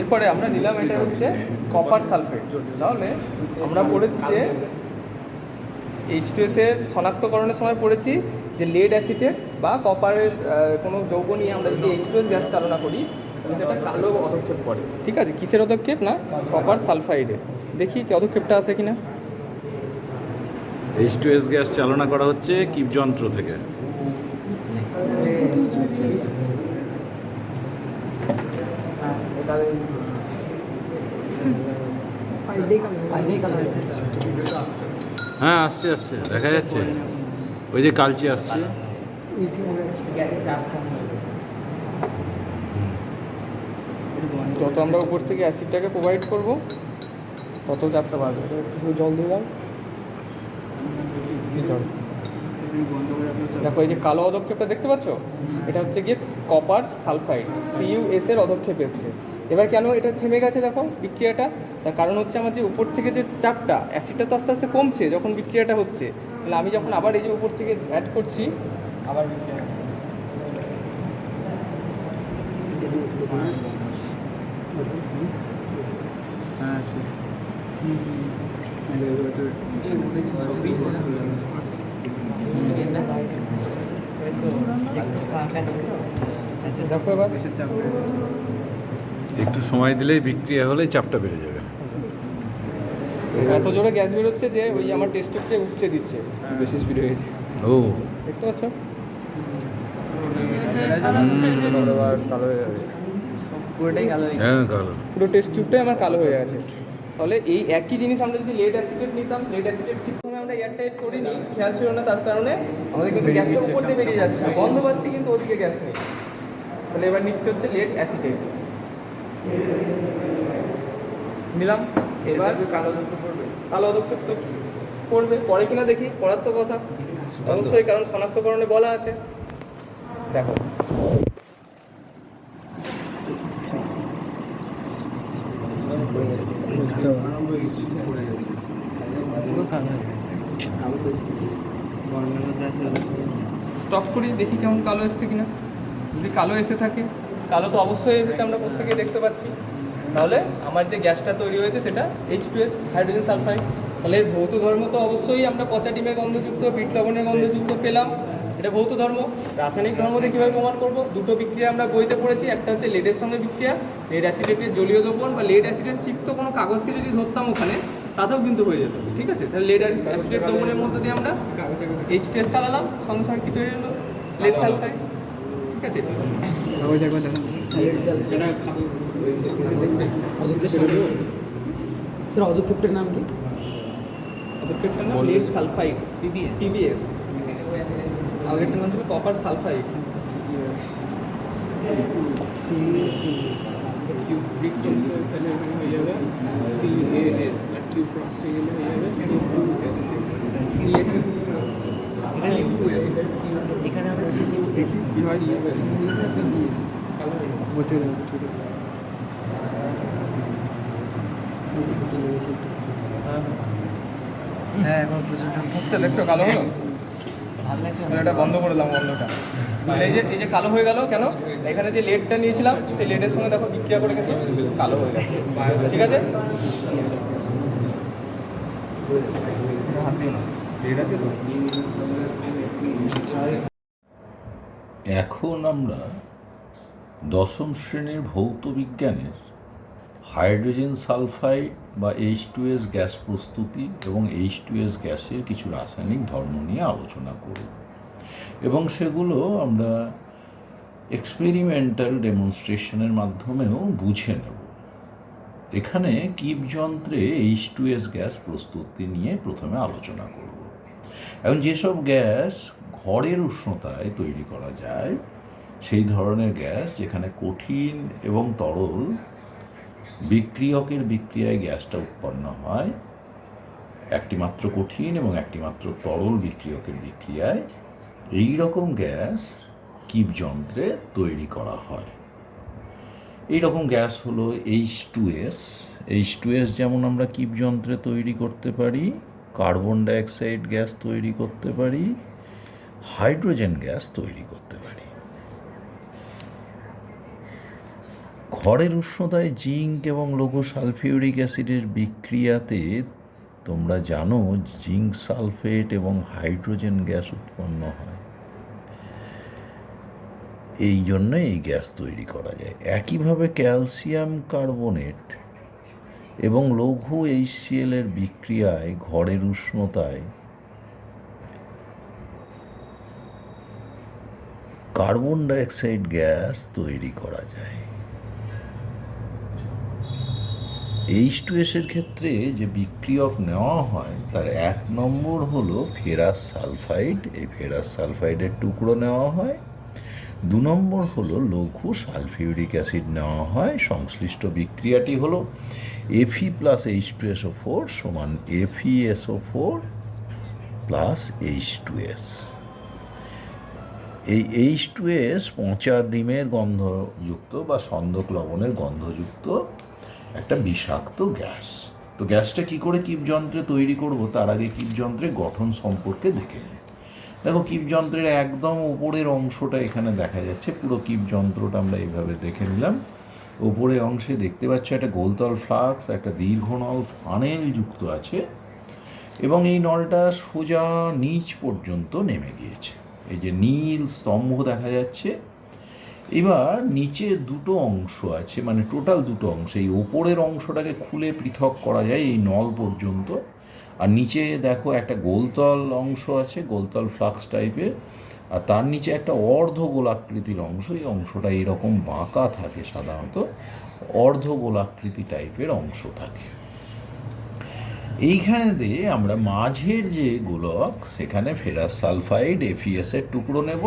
এরপরে আমরা নিলাম এটা হচ্ছে কপার সালফেট তাহলে আমরা পড়েছি যে এইচ টু এর শনাক্তকরণের সময় পড়েছি যে লেড অ্যাসিটেট বা কপারের কোনো যৌগ নিয়ে আমরা যদি এইচ টু এস গ্যাস চালনা করি সেটা কালো পদক্ষেপ পড়ে ঠিক আছে? কিসের পদক্ষেপ না? কপার সালফাইডে দেখি কি পদক্ষেপটা আছে কিনা? এইচ টু এস গ্যাস চালনা করা হচ্ছে কিপ যন্ত্র থেকে। হ্যাঁ আসছে আসছে, দেখা যাচ্ছে। ওই যে কালচে আসছে। যত আমরা উপর থেকে অ্যাসিডটাকে প্রোভাইড করব, তত চাপটা বাড়বে। জল দিয়ে দাও। দেখো, এই যে কালো অধক্ষেপটা দেখতে পাচ্ছ? এটা হচ্ছে গিয়ে কপার সালফাইড সিইউএস এর অধক্ষেপ এসছে। এবার কেন এটা থেমে গেছে দেখো বিক্রিয়াটা? তার কারণ হচ্ছে আমার যে উপর থেকে যে চাপটা অ্যাসিডটা তো আস্তে আস্তে কমছে যখন বিক্রিয়াটা হচ্ছে। তাহলে আমি যখন আবার এই যে উপর থেকে অ্যাড করছি আবার বিক্রিয়া দেখো এবার। একটু সময় দিলেই বিক্রিয়া হলে চাপটা বেড়ে যাবে। এত জোরে গ্যাস বেরোচ্ছে যে ওই আমার টেস্টকে উপচে দিচ্ছে। বেশি স্পিড হয়ে গেছে। ও। দেখতে পাচ্ছ? কালো হয়ে যাবে পুরোটাই কালো। হয়ে হ্যাঁ কালো পুরো টেস্ট টিউবটাই আমার কালো হয়ে গেছে তাহলে এই একই জিনিস আমরা যদি লেড নিতাম লেড আমরা এয়ার টাইট করিনি খেয়াল ছিল না তার কারণে আমাদের কিন্তু গ্যাসটা উপর দিয়ে বেরিয়ে যাচ্ছে। বন্ধ পাচ্ছি কিন্তু ওদিকে গ্যাস নেই। তাহলে এবার নিচ্ছে হচ্ছে লেড অ্যাসিডেট নিলাম। এবার কালো কালো অদক্ষেপ তো করবে পরে কিনা দেখি পড়ার তো কথা। অবশ্যই কারণ শনাক্তকরণে বলা আছে। দেখো। স্টপ করি দেখি কেমন কালো এসছে কিনা। যদি কালো এসে থাকে। কালো তো অবশ্যই এসেছে আমরা প্রত্যেকে দেখতে পাচ্ছি। তাহলে আমার যে গ্যাসটা তৈরি হয়েছে সেটা H two S hydrogen sulphide তাহলে এর ভৌত ধর্ম তো অবশ্যই আমরা পচা ডিমের গন্ধযুক্ত বিট লবণের গন্ধযুক্ত পেলাম। এটা ভৌত ধর্ম। রাসায়নিক ধর্ম দিয়ে কীভাবে প্রমাণ করব? দুটো বিক্রিয়া আমরা বইতে পড়েছি। একটা হচ্ছে লেডের সঙ্গে বিক্রিয়া। লেড অ্যাসিডেটের জলীয় দ্রবণ বা লেড অ্যাসিডের সিক্ত কোনো কাগজকে যদি ধরতাম ওখানে তাতেও কিন্তু হয়ে যেত। ঠিক আছে? তাহলে লেড অ্যাসিডের দ্রবণের মধ্যে দিয়ে আমরা এইচ টু এস চালালাম। সঙ্গে সঙ্গে কী তৈরি হলো? লেড সালফাইড ঠিক আছে? কাগজ একবার দেখুন স্যার অধক্ষেপটার নাম কি পদক্ষেপটার নাম লেড সালফাইড পিবিএস পিবিএস আগেরটার নাম ছিল কপার সালফাইড তাহলে এখানে হয়ে যাবে C A S R cube গেলে হয়ে যাবে C two S C A two C U two S এখানে হবে কি হয় হয়ে বলতে ঠিক আছে হ্যাঁ এখন প্রচুর হচ্ছে দেখছ কালো হলো? এটা বন্ধ করে দিলাম বন্ধটা তাহলে এই যে এই যে কালো হয়ে গেল কেন? এখানে যে লেডটা নিয়েছিলাম সেই লেডের সঙ্গে দেখো বিক্রিয়া করে কিন্তু কালো হয়ে গেছে। ঠিক আছে? হাত না লেড আছে তো? এখন আমরা দশম শ্রেণির ভৌত বিজ্ঞানের হাইড্রোজেন সালফাইড বা এইচ টু এস গ্যাস প্রস্তুতি এবং এইচ টু এস গ্যাসের কিছু রাসায়নিক ধর্ম নিয়ে আলোচনা করব। এবং সেগুলো আমরা এক্সপেরিমেন্টাল ডেমনস্ট্রেশনের মাধ্যমেও বুঝে নেব। এখানে কিপ যন্ত্রে এইচ টু এস গ্যাস প্রস্তুতি নিয়ে প্রথমে আলোচনা করব। এখন যেসব গ্যাস ঘরের উষ্ণতায় তৈরি করা যায়, সেই ধরনের গ্যাস যেখানে কঠিন এবং তরল বিক্রিয়কের বিক্রিয়ায় গ্যাসটা উৎপন্ন হয় একটি মাত্র কঠিন এবং একটি মাত্র তরল বিক্রিয়কের বিক্রিয়ায় এই রকম গ্যাস কিপ যন্ত্রে তৈরি করা হয়। এই রকম গ্যাস হলো H two S H two S যেমন আমরা কিপ যন্ত্রে তৈরি করতে পারি কার্বন ডাইঅক্সাইড গ্যাস তৈরি করতে পারি, হাইড্রোজেন গ্যাস তৈরি করতে পারি। ঘরের উষ্ণতায় জিঙ্ক এবং লঘু সালফিউরিক অ্যাসিডের বিক্রিয়াতে তোমরা জানো জিঙ্ক সালফেট এবং হাইড্রোজেন গ্যাস উৎপন্ন হয়। এই জন্য এই গ্যাস তৈরি করা যায়। একইভাবে ক্যালসিয়াম কার্বনেট এবং লঘু এইচসিএল এর বিক্রিয়ায়, ঘরের উষ্ণতায় কার্বন ডাইঅক্সাইড গ্যাস তৈরি করা যায়। এইচ টু এর ক্ষেত্রে যে বিক্রিয়ক নেওয়া হয়, তার এক নম্বর হলো ফেরাস সালফাইড। এই ফেরাস সালফাইডের টুকরো নেওয়া হয়। দু নম্বর হলো লঘু সালফিউরিক অ্যাসিড নেওয়া হয়। সংশ্লিষ্ট বিক্রিয়াটি হলো এফি plus H two S O four সমান এফিএসও four plus H two S এই এইচ টু এস পচা ডিমের গন্ধযুক্ত বা সন্দক লবণের গন্ধযুক্ত একটা বিষাক্ত গ্যাস। তো গ্যাসটা কি করে কিপ যন্ত্রে তৈরি করব? তার আগে কিপ যন্ত্রের গঠন সম্পর্কে দেখে দেখো কিপ যন্ত্রের একদম উপরের অংশটা এখানে দেখা যাচ্ছে। পুরো কিপ যন্ত্রটা আমরা এইভাবে দেখে নিলাম। উপরে অংশে দেখতে পাচ্ছ একটা গোলতল ফ্লাক্স, একটা দীর্ঘ নল ফানেল যুক্ত আছে এবং এই নলটা সোজা নিচ পর্যন্ত নেমে গিয়েছে। এই যে নীল স্তম্ভ দেখা যাচ্ছে। এবার নিচে দুটো অংশ আছে মানে টোটাল দুটো অংশ। এই ওপরের অংশটাকে খুলে পৃথক করা যায় এই নল পর্যন্ত। আর নিচে দেখো একটা গোলতল অংশ আছে, গোলতল ফ্লাক্স টাইপের আর তার নিচে একটা অর্ধ গোলাকৃতির অংশ, এই অংশটা এরকম বাঁকা থাকে সাধারণত অর্ধ গোলাকৃতি টাইপের অংশ থাকে। এইখানে দিয়ে আমরা মাঝের যে গোলক, সেখানে ফেরাস সালফাইড এফিএস এর টুকরো নেব,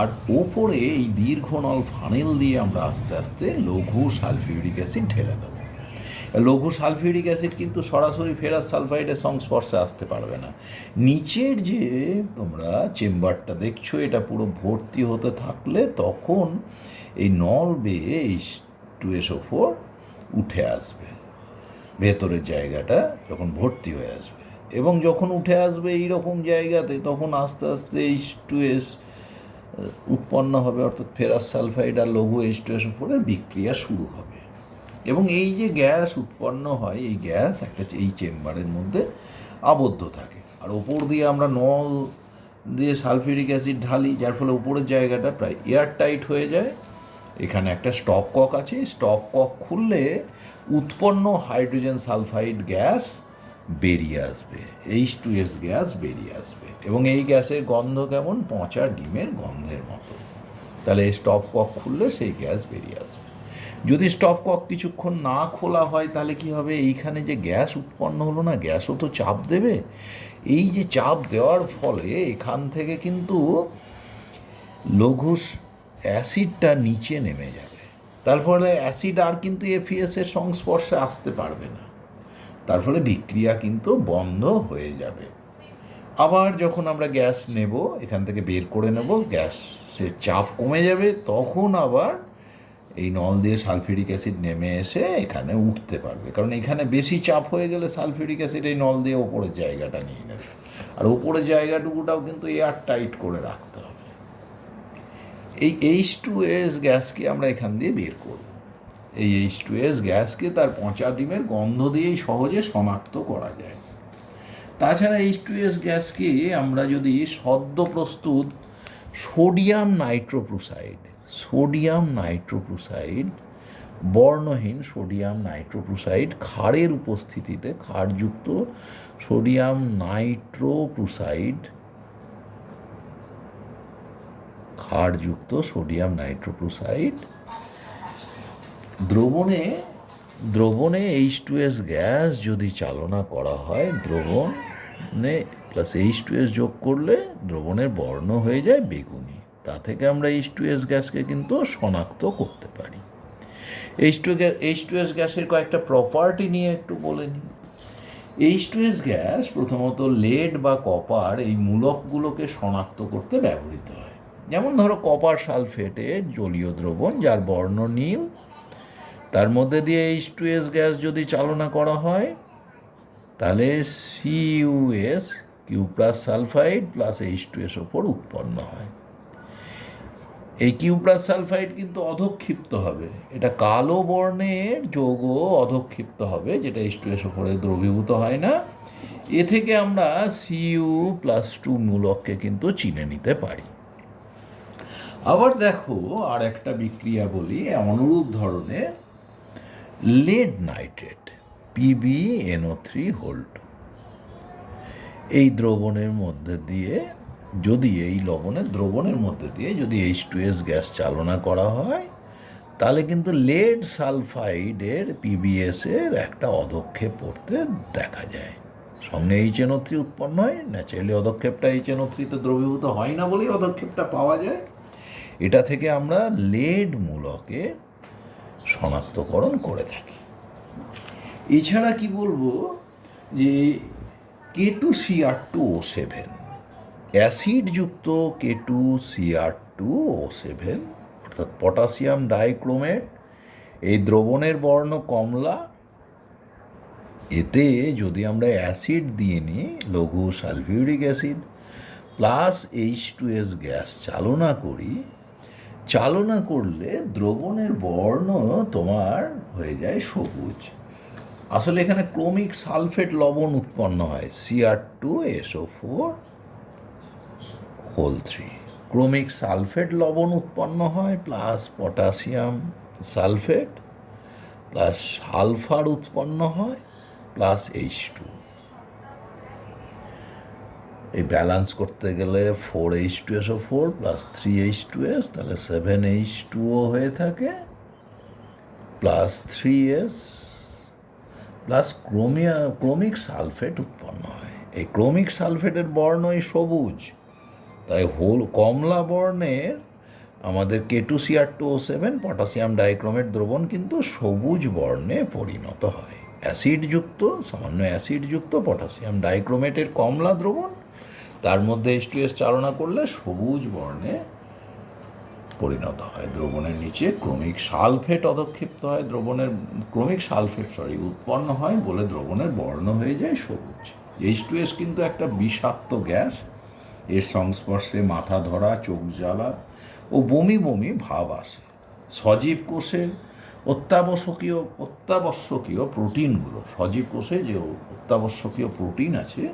আর ওপরে এই দীর্ঘ নল ফানেল দিয়ে আমরা আস্তে আস্তে লঘু সালফিউরিক অ্যাসিড ঢেলে দেবো। লঘু সালফিউরিক অ্যাসিড কিন্তু সরাসরি ফেরাস সালফাইডের সংস্পর্শে আসতে পারবে না। নিচের যে তোমরা চেম্বারটা দেখছ, এটা পুরো ভর্তি হতে থাকলে তখন এই নল বেয়ে এই টু এসও ফোর উঠে আসবে। ভেতরের জায়গাটা যখন ভর্তি হয়ে আসবে। এবং যখন উঠে আসবে এই রকম জায়গাতে, তখন আস্তে আস্তে এইচ টু এস উৎপন্ন হবে, অর্থাৎ ফেরাস সালফাইড আর লঘু এইচ টু এস ফোরের বিক্রিয়া শুরু হবে। এবং এই যে গ্যাস উৎপন্ন হয়, এই গ্যাস একটা এই চেম্বারের মধ্যে আবদ্ধ থাকে। আর ওপর দিয়ে আমরা নল দিয়ে সালফিউরিক অ্যাসিড ঢালি, যার ফলে উপরের জায়গাটা প্রায় এয়ার টাইট হয়ে যায়। এখানে একটা স্টপ কক আছে স্টপ কক খুললে উৎপন্ন হাইড্রোজেন সালফাইড গ্যাস বেরিয়ে আসবে এইচ টু এস গ্যাস বেরিয়ে আসবে। এবং এই গ্যাসের গন্ধ কেমন? পচা ডিমের গন্ধের মতো। তাহলে এই স্টপ কক খুললে সেই গ্যাস বেরিয়ে আসবে। যদি স্টপ কক কিছুক্ষণ না খোলা হয়, তাহলে কি হবে? এইখানে যে গ্যাস উৎপন্ন হলো না গ্যাসও তো চাপ দেবে। এই যে চাপ দেওয়ার ফলে এখান থেকে কিন্তু লঘু অ্যাসিডটা নিচে নেমে যাবে। তার ফলে অ্যাসিড আর কিন্তু এফিএসের সংস্পর্শে আসতে পারবে না। তার ফলে বিক্রিয়া কিন্তু বন্ধ হয়ে যাবে। আবার যখন আমরা গ্যাস নেব, এখান থেকে বের করে নেব গ্যাসের চাপ কমে যাবে, তখন আবার এই নল দিয়ে সালফিউরিক অ্যাসিড নেমে এসে এখানে উঠতে পারবে। কারণ এখানে বেশি চাপ হয়ে গেলে সালফিউরিক অ্যাসিড এই নল দিয়ে ওপরের জায়গাটা নিয়ে নেবে। আর ওপরের জায়গাটুকুটাও কিন্তু এয়ার টাইট করে রাখতে হবে। এই এইচ টু এস গ্যাসকে আমরা এখান দিয়ে বের করব। এই এইচ টু এস গ্যাসকে তার পচা ডিমের গন্ধ দিয়েই সহজে শনাক্ত করা যায়। তাছাড়া এইচ টু এস গ্যাসকে আমরা যদি সদ্য প্রস্তুত সোডিয়াম নাইট্রোপ্রোসাইড সোডিয়াম নাইট্রোপ্রোসাইড বর্ণহীন সোডিয়াম নাইট্রোপ্রোসাইড ক্ষারের উপস্থিতিতে ক্ষারযুক্ত সোডিয়াম নাইট্রোপ্রোসাইড ক্ষারযুক্ত সোডিয়াম নাইট্রোপ্রোসাইড দ্রবণে দ্রবণে এইচ টু এস গ্যাস যদি চালনা করা হয়, দ্রবণে প্লাস এইচ টু এস যোগ করলে দ্রবণের বর্ণ হয়ে যায় বেগুনি। তা থেকে আমরা এইচ টু এস গ্যাসকে কিন্তু শনাক্ত করতে পারি। H two gas H two S গ্যাসের কয়েকটা প্রপার্টি নিয়ে একটু বলে নিই। এইচ টু এস গ্যাস প্রথমত লেড বা কপার এই মূলকগুলোকে শনাক্ত করতে ব্যবহৃত হয়। যেমন ধরো কপার সালফেটের জলীয় দ্রবণ যার বর্ণ নীল, তার মধ্যে দিয়ে এইচ টু এস গ্যাস যদি চালনা করা হয়, তাহলে C U S Q plus sulphide plus H two S ওপর উৎপন্ন হয়। এই কিউপ্রাস সালফাইড কিন্তু অধক্ষিপ্ত হবে। এটা কালো বর্ণের যৌগ অধক্ষিপ্ত হবে, যেটা এস ওপরে দ্রবীভূত হয় না। এ থেকে আমরা সিইউ প্লাস টু মূলককে কিন্তু চিনে নিতে পারি। আবার দেখো, আর একটা বিক্রিয়া বলি, অনুরূপ ধরনের lead nitrate P B N O three hold এই দ্রবণের মধ্যে দিয়ে যদি এই লবণের দ্রবণের মধ্যে দিয়ে যদি এইচ টু এস গ্যাস চালনা করা হয়, তাহলে কিন্তু লেড সালফাইডের পিবিএসের একটা অধক্ষেপ পড়তে দেখা যায়। সঙ্গে এইচ এনও থ্রি উৎপন্ন হয় ন্যাচারালি অধক্ষেপটা এইচ এনও থ্রিতে দ্রবীভূত হয় না বলেই অধক্ষেপটা পাওয়া যায়। এটা থেকে আমরা লেড মূলকে শনাক্তকরণ করে থাকি। এছাড়া কি বলব যে K two C R two O seven অ্যাসিডযুক্ত K two C R two O seven অর্থাৎ পটাশিয়াম ডাইক্রোমেট, এই দ্রবণের বর্ণ কমলা, এতে যদি আমরা অ্যাসিড দিয়ে নিই, লঘু sulphuric acid, plus H two S gas চালনা করি, চালনা করলে দ্রবণের বর্ণ তোমার হয়ে যায় সবুজ। আসলে এখানে ক্রমিক সালফেট লবণ উৎপন্ন হয় C R two S O four whole three chromic sulphate লবণ উৎপন্ন হয়, plus potassium sulphate, plus sulphur উৎপন্ন হয়, প্লাস এইচ টু এই ব্যালেন্স করতে গেলে four H two S O four plus three H two S, তাহলে সেভেন এইচ টুও হয়ে থাকে, প্লাস থ্রি এস, প্লাস ক্রোমিয়া, ক্রোমিক সালফেট উৎপন্ন হয়। এই ক্রোমিক সালফেটের বর্ণই সবুজ। তাই হোল কমলা বর্ণের আমাদের K two C R two O seven potassium dichromate দ্রবণ কিন্তু সবুজ বর্ণে পরিণত হয়। অ্যাসিডযুক্ত, সামান্য অ্যাসিডযুক্ত পটাশিয়াম ডাইক্রোমেটের কমলা দ্রবণ, তার মধ্যে এইচ টু এস চালনা করলে সবুজ বর্ণে পরিণত হয়। দ্রবণের নিচে ক্রমিক সালফেট অধক্ষিপ্ত হয়, দ্রবণের ক্রমিক সালফেট সরি উৎপন্ন হয় বলে দ্রবণের বর্ণ হয়ে যায় সবুজ। এইচ টু এস কিন্তু একটা বিষাক্ত গ্যাস এর সংস্পর্শে মাথা ধরা, চোখ জ্বালা ও বমি বমি ভাব আসে। সজীব কোষের অত্যাবশ্যকীয় অত্যাবশ্যকীয় প্রোটিনগুলো, সজীব কোষে যে অত্যাবশ্যকীয় প্রোটিন আছে,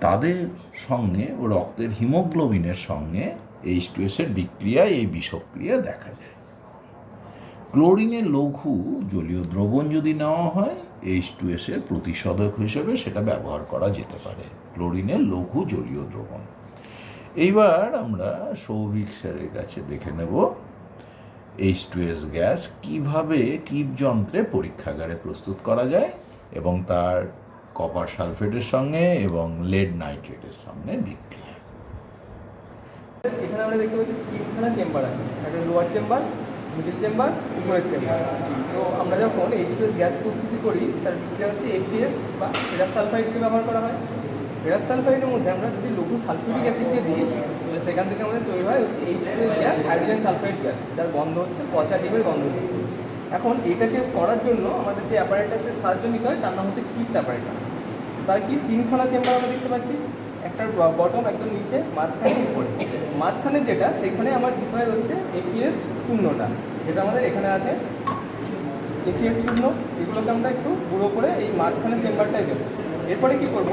তাদের সঙ্গে ও রক্তের হিমোগ্লোবিনের সঙ্গে এইচ টু এসের বিক্রিয়ায় এই বিষক্রিয়া দেখা যায়। ক্লোরিনের লঘু জলীয় দ্রবণ যদি নেওয়া হয় এইচ টু এসের প্রতিষেধক হিসেবে সেটা ব্যবহার করা যেতে পারে। ক্লোরিনের লঘু জলীয় দ্রবণ। এইবার আমরা সৌভিক স্যারের কাছে দেখে নেব এইচ টু এস গ্যাস কীভাবে কিপ যন্ত্রে পরীক্ষাগারে প্রস্তুত করা যায় এবং তার কপার সালফেটের সঙ্গে এবং লেড নাইট্রেটের সঙ্গে বিক্রিয়া। এখানে আমরা দেখতে পাচ্ছি তিনখানা চেম্বার আছে। একটা লোয়ার চেম্বার, মিডিল চেম্বার, উপরের চেম্বার। তো আমরা যখন এইচপিএস গ্যাস প্রস্তুতি করি, তার বিক্রিয়া হচ্ছে এপিএস বা ফেরাস সালফাইডকে ব্যবহার করা হয়। ফেরাস সালফাইডের মধ্যে আমরা যদি লঘু সালফিউরিক অ্যাসিডকে দিই, তাহলে সেখান থেকে আমাদের তৈরি হয় হচ্ছে H P S gas hydrogen sulphide gas যার গন্ধ হচ্ছে পচা ডিমের গন্ধ এখন এটাকে করার জন্য আমাদের যে অ্যাপারেটাসের সাহায্য নিতে হয়, তার নাম হচ্ছে কিপস অ্যাপারেটাস তার কি তিনখানা চেম্বার আমরা দেখতে পাচ্ছি? একটা বটম একদম নিচে, মাঝখানে উপরে। মাঝখানে যেটা, সেখানে আমার দিতে হয় হচ্ছে এপিএস চূর্ণটা, যেটা আমাদের এখানে আছে। এপিএস চূর্ণ, এগুলোকে আমরা একটু গুঁড়ো করে এই মাঝখানে চেম্বারটাই দেবো। এরপরে কি করব?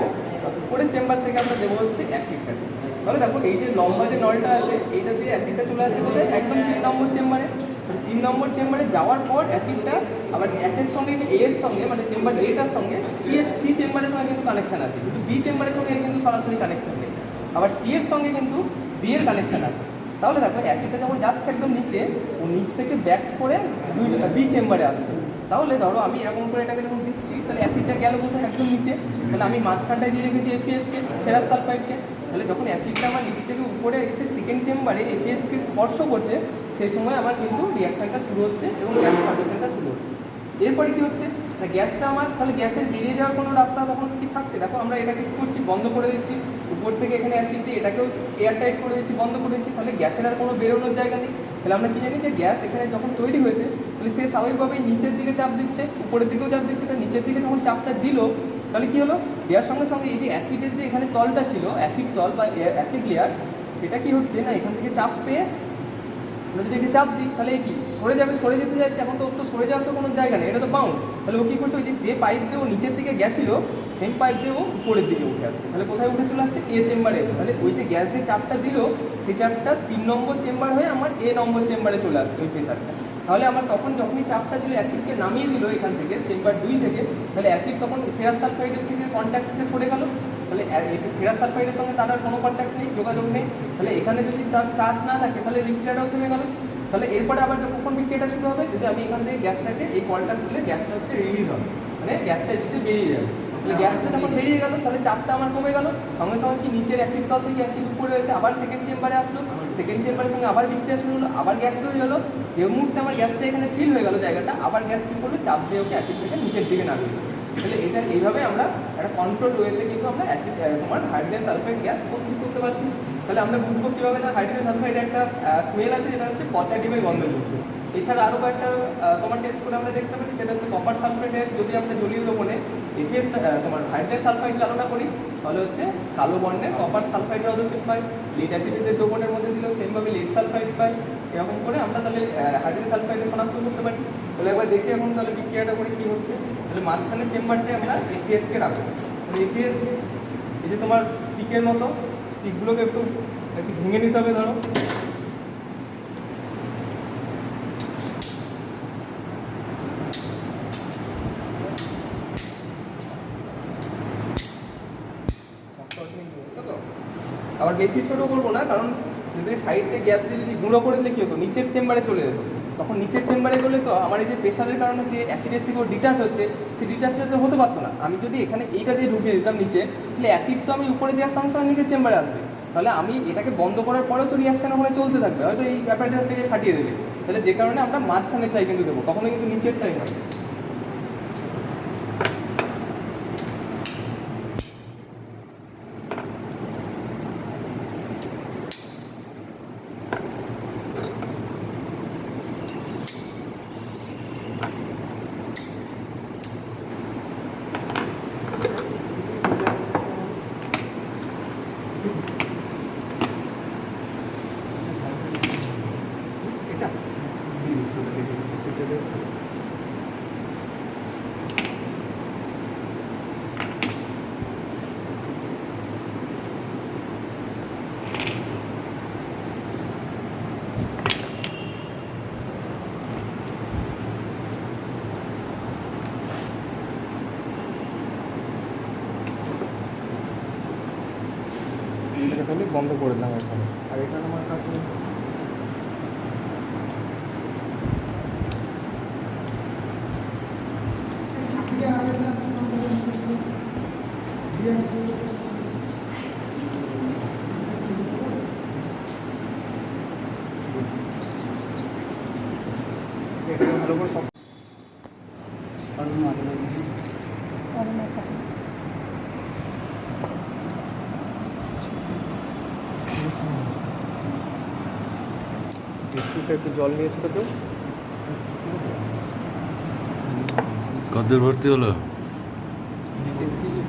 উপরের চেম্বার থেকে আমরা দেবো হচ্ছে অ্যাসিডটাকে তাহলে দেখো, এই যে লম্বা যে নলটা আছে, এইটা দিয়ে অ্যাসিডটা চলে আসছে বলে একদম তিন নম্বর চেম্বারে। তিন নম্বর চেম্বারে যাওয়ার পর অ্যাসিডটা আবার একের সঙ্গে এ এর সঙ্গে মানে চেম্বার এটার সঙ্গে সি এর সি চেম্বারের সঙ্গে কিন্তু কানেকশন আছে। কিন্তু বি চেম্বারের সঙ্গে কিন্তু সরাসরি কানেকশন নেই। আবার সি এর সঙ্গে কিন্তু বি এর কানেকশন আছে। তাহলে দেখো অ্যাসিডটা যখন যাচ্ছে একদম নিচে, ও নিচ থেকে ব্যাক করে দুই বি চেম্বারে আসছে। তাহলে ধরো আমি এরকম করে এটাকে যখন দিচ্ছি, তাহলে অ্যাসিডটা গেল কোথায়? একদম নিচে। তাহলে আমি মাঝখানটায় দিয়ে রেখেছি এফিএসকে ফেরাস সালফাইডকে তাহলে যখন অ্যাসিডটা আমার নিচ থেকে উপরে এসে সেকেন্ড চেম্বারে এফিএসকে স্পর্শ করছে, সেই সময় আমার কিন্তু রিয়াকশানটা শুরু হচ্ছে এবং গ্যাস ফর্মেশনটা শুরু হচ্ছে। এরপরে কি হচ্ছে? না গ্যাসটা আমার, তাহলে গ্যাসের বেরিয়ে যাওয়ার কোনো রাস্তা তখন কি থাকছে? দেখো আমরা এটাকে কী করছি? বন্ধ করে দিচ্ছি। উপর থেকে এখানে অ্যাসিড দিয়ে এটাকেও এয়ার টাইট করে দিচ্ছি, বন্ধ করে দিচ্ছি। তাহলে গ্যাসের আর কোনো বেরোনোর জায়গা নেই। তাহলে আমরা কি জানি যে গ্যাস এখানে যখন তৈরি হয়েছে তাহলে সে স্বাভাবিকভাবেই নিচের দিকে চাপ দিচ্ছে, উপরের দিকেও চাপ দিচ্ছে, তাহলে নিচের দিকে যখন চাপটা দিল, তাহলে কী হলো? দেওয়ার সঙ্গে সঙ্গে এই যে অ্যাসিডের যে এখানে তলটা ছিল, অ্যাসিড তল বা অ্যাসিড লেয়ার, সেটা কি হচ্ছে না, এখান থেকে চাপ পেয়ে আমরা যদি একে চাপ দিই, তাহলে কি? সরে যাবে, সরে যেতে চাইছে এখন তো ওর তো সরে যাওয়ার তো কোনো জায়গা নেই, এটা তো বাউন্ড তাহলে ও কী করছে? ওই যে যে পাইপ দিয়ে ও নিচের দিকে গেছিল সেম পাইপ দিয়ে ও উপরের দিকে উঠে আসছে। তাহলে কোথায় উঠে চলে আসছে? এ চেম্বারে এসে। তাহলে ওই যে গ্যাস যে চাপটা দিল, সেই চাপটা তিন নম্বর চেম্বার হয়ে আমার এ নম্বর চেম্বারে চলে আসছে ওই প্রেশারটা তাহলে আমার তখন যখনই চাপটা দিল অ্যাসিডকে নামিয়ে দিল এখান থেকে চেম্বার দুই থেকে, তাহলে অ্যাসিড তখন ফেরাস সালফাইডের থেকে কন্ট্যাক্ট থেকে সরে গেল। তাহলে ফেরাস সালফাইডের সঙ্গে তার আর কোনো কন্ট্যাক্ট নেই, যোগাযোগ নেই। তাহলে এখানে যদি তার টাচ না থাকে, তাহলে বিক্রিয়াটাও থেমে গেল। তাহলে এরপরে আবার যখন বিক্রিয়াটা শুরু হবে, যদি আমি এখান থেকে গ্যাসটাকে এই কলটা খুলে গ্যাসটা হচ্ছে রিলিজ হবে। মানে গ্যাসটা এদিকে বেরিয়ে যাবে। গ্যাসটা যখন বেরিয়ে গেল, তাহলে চাপটা আমার কমে গেল। সঙ্গে সঙ্গে কি নিচের অ্যাসিড তল থেকে অ্যাসিড উপরে রয়েছে আবার সেকেন্ড চেম্বারে আসলো। সেকেন্ড চেম্বারের সঙ্গে আবার বিক্রিয়া শুরু হলো, আবার গ্যাস তৈরি হলো। যে মুহূর্তে আমার গ্যাসটা এখানে ফিল হয়ে গেল জায়গাটা, আবার গ্যাস কী করল? চাপ দিয়ে ওকে অ্যাসিড থেকে নিচের দিকে নামিয়ে তাহলে এটা এইভাবে আমরা একটা কন্ট্রোল ওয়েতে কিন্তু আমরা অ্যাসিড তোমার হাইড্রোজেন সালফাইড গ্যাস প্রস্তুত করতে পারছি। তাহলে আমরা বুঝব কীভাবে না হাইড্রোজেন সালফাইড একটা স্মেল আছে, যেটা হচ্ছে পচা ডিমের গন্ধযুক্ত। এছাড়া আরও কয়েকটা তোমার টেস্ট করে আমরা দেখতে পারি, সেটা হচ্ছে কপার সালফেটের যদি আমরা জলীয় দ্রবণে এফএস তোমার হাইড্রোজেন সালফাইড চালনা করি, তাহলে হচ্ছে কালো বর্ণের কপার সালফাইডের অদক্ষেপ পাই লিড অ্যাসিডের দ্রবণের মধ্যে দিলেও সেমভাবে লিড সালফাইড পাই এরকম করে আমরা তাহলে হাইড্রোজেন সালফাইডে শনাক্ত করতে পারি। তাহলে একবার দেখি এখন তাহলে বিক্রিয়াটা করে কী হচ্ছে? তাহলে মাঝখানে চেম্বারটায় আমরা এফিএসকে রাখব। তাহলে এফিএস এই যে তোমার স্টিকের মতো স্টিকগুলোকে একটু একটু ভেঙে নিতে হবে ধরো আবার বেশি ছোট করব না, কারণ যদি সাইড গ্যাপ দিয়ে যদি গুঁড়ো করে দিলে কী হতো? নিচের চেম্বারে চলে যেত। তখন নিচের চেম্বারে গেলে তো আমার এই যে প্রেশারের কারণে যে অ্যাসিডের থেকে ডিটাচ হচ্ছে, সেই ডিটাচটা তো হতে পারতো না। আমি যদি এখানে এইটা দিয়ে ঢুকিয়ে দিতাম নিচে, তাহলে অ্যাসিড তো আমি উপরে দেওয়ার সঙ্গে সঙ্গে নিচের চেম্বারে আসবে। তাহলে আমি এটাকে বন্ধ করার পরেও তো রিয়াকশান ওখানে চলতে থাকবে। হয়তো এই অ্যাপারেটাসটাকে ফাটিয়ে দেবে। তাহলে যে কারণে আমরা মাঝখানেরটাই কিন্তু দেবো কখনো কিন্তু নিচেরটাই নয়। বন্ধ করে দিলাম এখানে। আর এটা আমার কাছে ভালো করে সব একটু জল নিয়ে এসে তো কদ্দূর ভর্তি হলো?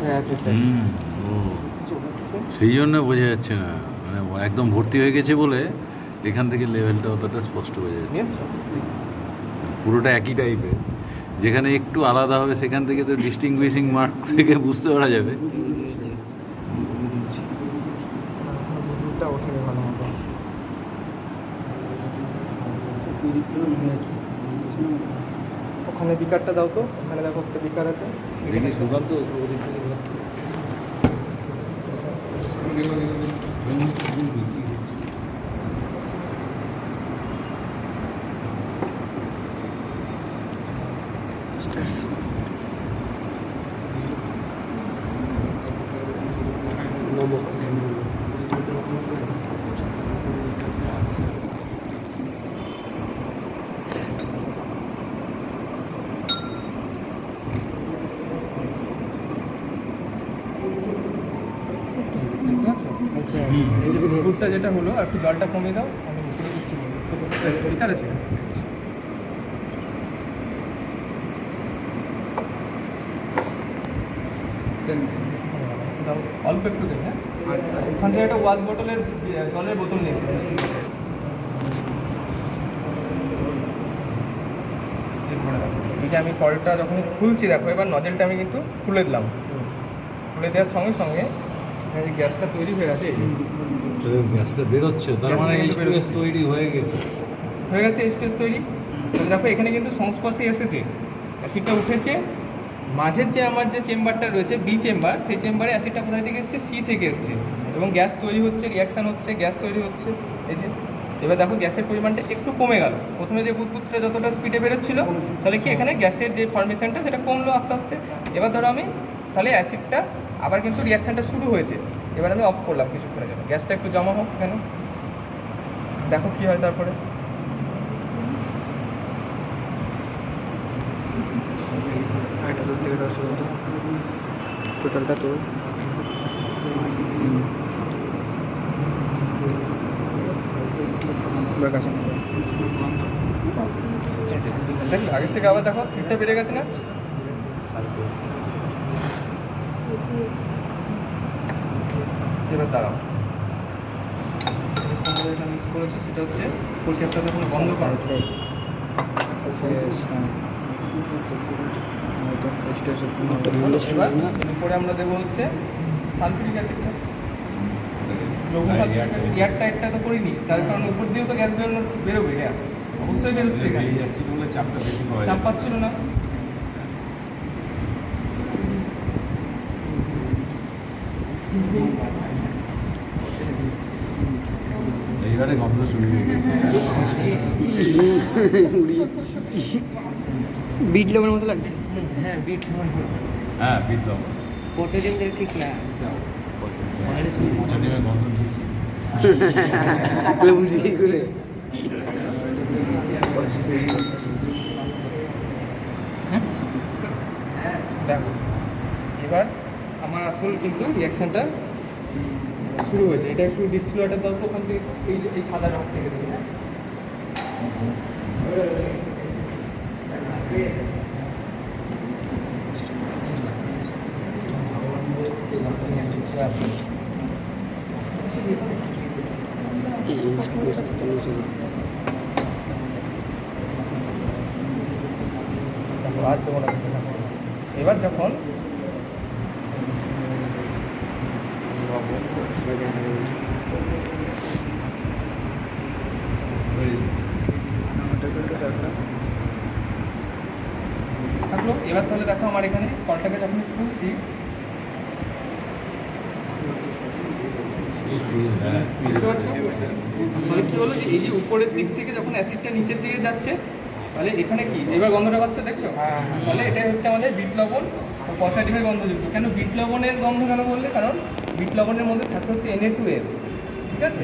হ্যাঁ সেই জন্য বোঝা যাচ্ছে না। মানে একদম ভর্তি হয়ে গেছে বলে এখান থেকে লেভেলটা অতটা স্পষ্ট বোঝা যাচ্ছে পুরোটা একই টাইপের যেখানে একটু আলাদা হবে সেখান থেকে তো ডিস্টিংগুইশিং মার্ক থেকে বুঝতে পারা যাবে দুধটা ওঠেনি ভালো মতো ওখানে বিকারটা দাও তো ওখানে দেখো একটা বিকার আছে। দেখি এই যে পুকুরটা যেটা হলো, আর একটু জলটা কমিয়ে দাও, আমি উপরে উঠছি পরিষ্কার আছে। অল্প একটু দেবে হ্যাঁ? আর ওখান থেকে একটা ওয়াশ ইয়ে, বোতলের জলের বোতল নিয়েছি এই যে আমি কলটা যখন খুলছি, দেখো, এবার নজেলটা আমি কিন্তু খুলে দিলাম। খুলে দেওয়ার সঙ্গে সঙ্গে যে গ্যাসটা তৈরি হয়ে গেছে। গ্যাসটা বেরোচ্ছে তার মানে বেরোচ্ছে। তৈরি হয়ে গেছে। হয়ে গেছে স্পেস তৈরি। তাহলে দেখো এখানে কিন্তু সংস্পর্শে এসেছে। অ্যাসিডটা উঠেছে। মাঝের যে আমার যে চেম্বারটা রয়েছে বি চেম্বার সেই চেম্বারে অ্যাসিডটা কোথায় থেকে এসেছে? সি থেকে এসেছে। এবং গ্যাস তৈরি হচ্ছে রিয়াকশান হচ্ছে গ্যাস তৈরি হচ্ছে। এই যে এবার দেখো গ্যাসের পরিমাণটা একটু কমে গেল। প্রথমে যে বুদবুদটা যতটা স্পিডে বেরোচ্ছিল তাহলে কি এখানে গ্যাসের যে ফরমেশনটা সেটা কমলো আস্তে আস্তে। এবার ধরো আমি তাহলে অ্যাসিডটা আবার কিন্তু রিয়াকশানটা শুরু হয়েছে। এবার আমি অফ করলাম কিছুক্ষণের জন্য। গ্যাসটা একটু জমা হোক কেন? দেখো কী হয় তারপরে। টোটালটা তো। আগের থেকে আবার দেখো স্পিডটা বেড়ে গেছে না? এবার দাঁড়াও। আমাদের মিস করেছে সেটা হচ্ছে ফুল ক্যাপটা যখন বন্ধ করা। এরপরে আমরা দেবো হচ্ছে সালফিউরিক অ্যাসিডটা। লঘু সালফিউরিক অ্যাসিড এয়ার টাইটটা তো করিনি তার কারণ উপর দিয়েও তো গ্যাস বেরোনো বেরোবে গ্যাস অবশ্যই বেরোচ্ছে চাপ পাচ্ছিল না। এইবারে গন্ধ শুরু হয়ে গেছে। বিট লবণের মতো লাগছে। হ্যাঁ বিট হ্যাঁ বিপ্লব পচা ডিম দিলে ঠিক না। পচা ডিমের গন্ধ ঢুকছে তাহলে বুঝি করে দেখো এবার আমার আসল কিন্তু রিয়াকশনটা শুরু হয়েছে এটা একটু ডিস্টিল ওয়াটার দাও, ওখান থেকে এই এই সাদা রং থেকে দিই হ্যাঁ। এবার যখন থাকল এবার তাহলে দেখো আমার এখানে কলটাকে যখন খুলছি তাহলে কি হলো এই যে উপরের দিক থেকে যখন অ্যাসিডটা নিচের দিকে যাচ্ছে, তাহলে এখানে কি? এবার গন্ধটা পাচ্ছ, দেখছ? তাহলে এটাই হচ্ছে আমাদের বিট লবণ ও পচা গন্ধযুক্ত কেন বিট লবণের গন্ধ কেন বললে? কারণ বিট লবণের মধ্যে থাকে হচ্ছে এনএ টু এস ঠিক আছে?